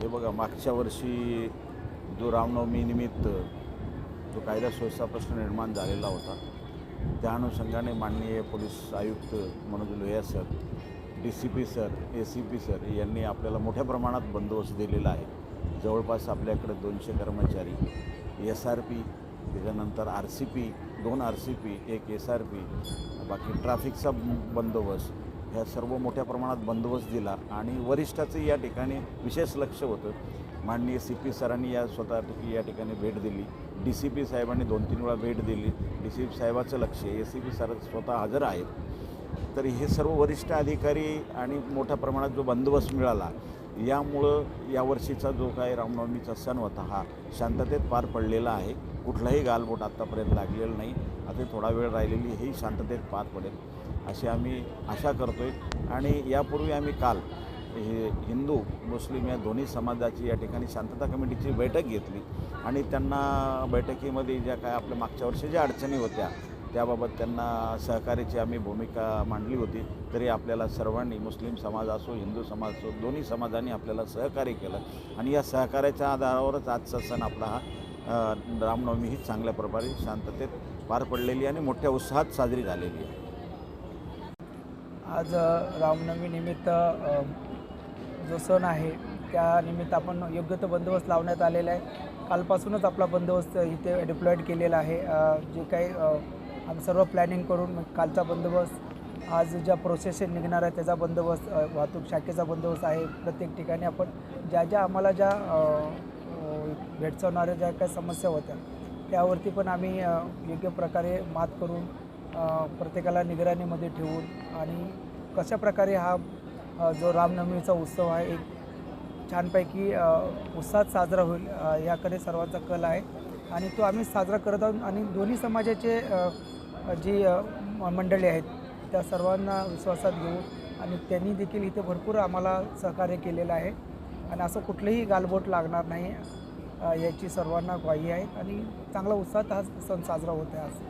हे बघा मागच्या वर्षी जो रामनवमीनिमित्त जो कायदा सुव्यवस्था प्रश्न निर्माण झालेला होता त्या अनुषंगाने माननीय पोलीस आयुक्त Manoj Lohiya sir D C P sir A C P sir यांनी आपल्याला मोठ्या प्रमाणात बंदोबस्त दिलेला आहे. जवळपास आपल्याकडे दोनशे कर्मचारी एस आर पी त्याच्यानंतर आर सी पी दोन आर सी पी एक एस आर पी बाकी ट्रॅफिकचा बंदोबस्त ह्या सर्व मोठ्या प्रमाणात बंदोबस्त दिला आणि वरिष्ठाचं या ठिकाणी विशेष लक्ष होतं. माननीय सी पी सरांनी या स्वतः या ठिकाणी भेट दिली. डी सी पी साहेबांनी दोन तीन वेळा भेट दिली. डी सी पी साहेबाचं लक्ष ए सी पी सर स्वतः हजर आहेत. तर हे सर्व वरिष्ठ अधिकारी आणि मोठ्या प्रमाणात जो बंदोबस्त मिळाला यामुळं यावर्षीचा जो काय रामनवमीचा सण होता हा शांततेत पार पडलेला आहे. कुठलाही गालबोट आत्तापर्यंत लागलेलं नाही. आता थोडा वेळ राहिलेली ही शांततेत पार पडेल अशी आम्ही आशा करतो आहे आणि यापूर्वी आम्ही काल हे हिंदू मुस्लिम या दोन्ही समाजाची या ठिकाणी शांतता कमिटीची बैठक घेतली. आणि त्यांना बैठकीमध्ये ज्या काय आपल्या मागच्या वर्षी ज्या अडचणी होत्या त्याबाबत त्यांना सहकार्याची आम्ही भूमिका मांडली होती तरी आपल्याला सर्वांनी मुस्लिम समाज असो हिंदू समाज असो दोन्ही समाजांनी आपल्याला सहकार्य केलं. आणि या सहकार्याच्या आधारावरच आजचा सण आपला हा रामनवमी ही चांगल्या प्रकारे शांततेत पार पडलेली आणि मोठ्या उत्साहात साजरी झालेली आहे. आज रामनवमीनिमित्त जो सण आहे त्यानिमित्त आपण योग्य तो बंदोबस्त लावण्यात आलेला आहे. कालपासूनच आपला बंदोबस्त इथे डिप्लॉईड केलेला आहे. जे काही आम्ही सर्व प्लॅनिंग करून मग कालचा बंदोबस्त आज ज्या प्रोसेशन निघणार आहे त्याचा बंदोबस्त वाहतूक शाखेचा बंदोबस्त आहे. प्रत्येक ठिकाणी आपण ज्या ज्या आम्हाला ज्या भेडसावणाऱ्या ज्या काही समस्या होत्या त्यावरती पण आम्ही योग्य प्रकारे मात करून प्रत्येकाला निगराणीमध्ये ठेवून आणि कशा प्रकारे हा जो रामनवमीचा उत्सव आहे एक छानपैकी उत्साहात साजरा होईल याकडे सर्वांचा कल आहे. आणि तो आम्ही साजरा करत आहोत आणि दोन्ही समाजाचे जी मंडळी आहेत त्या सर्वांना विश्वासात घेऊ आणि त्यांनी देखील इथे भरपूर आम्हाला सहकार्य केलेलं आहे. आणि असं कुठलंही गालबोट लागणार नाही याची सर्वांना ग्वाही आहे. आणि चांगला उत्साहात हा सण साजरा होत आहे आज.